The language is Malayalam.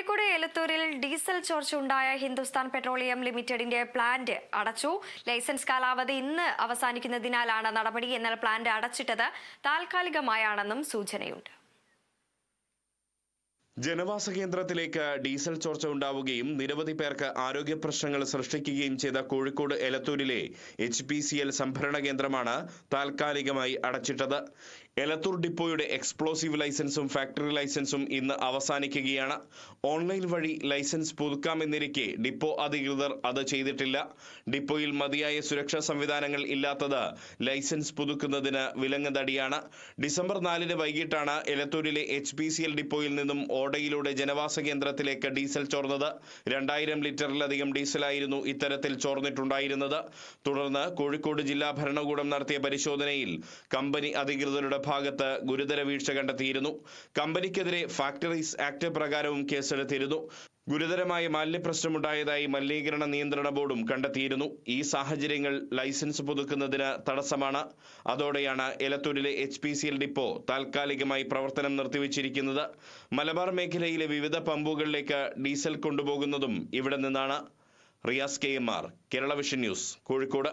കോഴിക്കോട് എലത്തൂരിൽ ഡീസൽ ചോർച്ച ഉണ്ടായ ഹിന്ദുസ്ഥാൻ പെട്രോളിയം ലിമിറ്റഡിന്റെ പ്ലാന്റ് അടച്ചു. ലൈസൻസ് കാലാവധി ഇന്ന് അവസാനിക്കുന്നതിനാലാണ് നടപടി എന്നാൽ പ്ലാന്റ് അടച്ചിട്ടത് താൽക്കാലികമായാണെന്നും സൂചനയുണ്ട്. ജനവാസ കേന്ദ്രത്തിലേക്ക് ഡീസൽ ചോർച്ച ഉണ്ടാവുകയും നിരവധി പേർക്ക് ആരോഗ്യ പ്രശ്നങ്ങൾ സൃഷ്ടിക്കുകയും ചെയ്ത കോഴിക്കോട് എലത്തൂരിലെ എച്ച് പി സി എൽ സംഭരണ കേന്ദ്രമാണ് താൽക്കാലികമായി അടച്ചിട്ടത്. എലത്തൂർ ഡിപ്പോയുടെ എക്സ്പ്ലോസീവ് ലൈസൻസും ഫാക്ടറി ലൈസൻസും ഇന്ന് അവസാനിക്കുകയാണ്. ഓൺലൈൻ വഴി ലൈസൻസ് പുതുക്കാമെന്നിരിക്കെ ഡിപ്പോ അധികൃതർ അത് ചെയ്തിട്ടില്ല. ഡിപ്പോയിൽ മതിയായ സുരക്ഷാ സംവിധാനങ്ങൾ ഇല്ലാത്തത് ലൈസൻസ് പുതുക്കുന്നതിന് വിലങ്ങുതടിയാണ്. ഡിസംബർ നാലിന് വൈകിട്ടാണ് എലത്തൂരിലെ എച്ച് പി സി എൽ ഡിപ്പോയിൽ നിന്നും ഓടയിലൂടെ ജനവാസ കേന്ദ്രത്തിലേക്ക് ഡീസൽ ചോർന്നത്. രണ്ടായിരം ലിറ്ററിലധികം ഡീസലായിരുന്നു ഇത്തരത്തിൽ ചോർന്നിട്ടുണ്ടായിരുന്നത്. തുടർന്ന് കോഴിക്കോട് ജില്ലാ ഭരണകൂടം നടത്തിയ പരിശോധനയിൽ കമ്പനി അധികൃതരുടെ ഭാഗത്ത് ഗുരുതര വീഴ്ച കണ്ടെത്തിയിരുന്നു. കമ്പനിക്കെതിരെ ഫാക്ടറീസ് ആക്ട് പ്രകാരവും കേസെടുത്തിരുന്നു. ഗുരുതരമായ മാലിന്യപ്രശ്നമുണ്ടായതായി മലിനീകരണ നിയന്ത്രണ ബോർഡും കണ്ടെത്തിയിരുന്നു. ഈ സാഹചര്യങ്ങൾ ലൈസൻസ് പുതുക്കുന്നതിന് തടസ്സമാണ്. അതോടെയാണ് എലത്തൂരിലെ H P C L depot താൽക്കാലികമായി പ്രവർത്തനം നിർത്തിവച്ചിരിക്കുന്നത്. മലബാർ മേഖലയിലെ വിവിധ പമ്പുകളിലേക്ക് ഡീസൽ കൊണ്ടുപോകുന്നതും ഇവിടെ നിന്നാണ്. Riyas K M R Kerala vision news Kozhikode.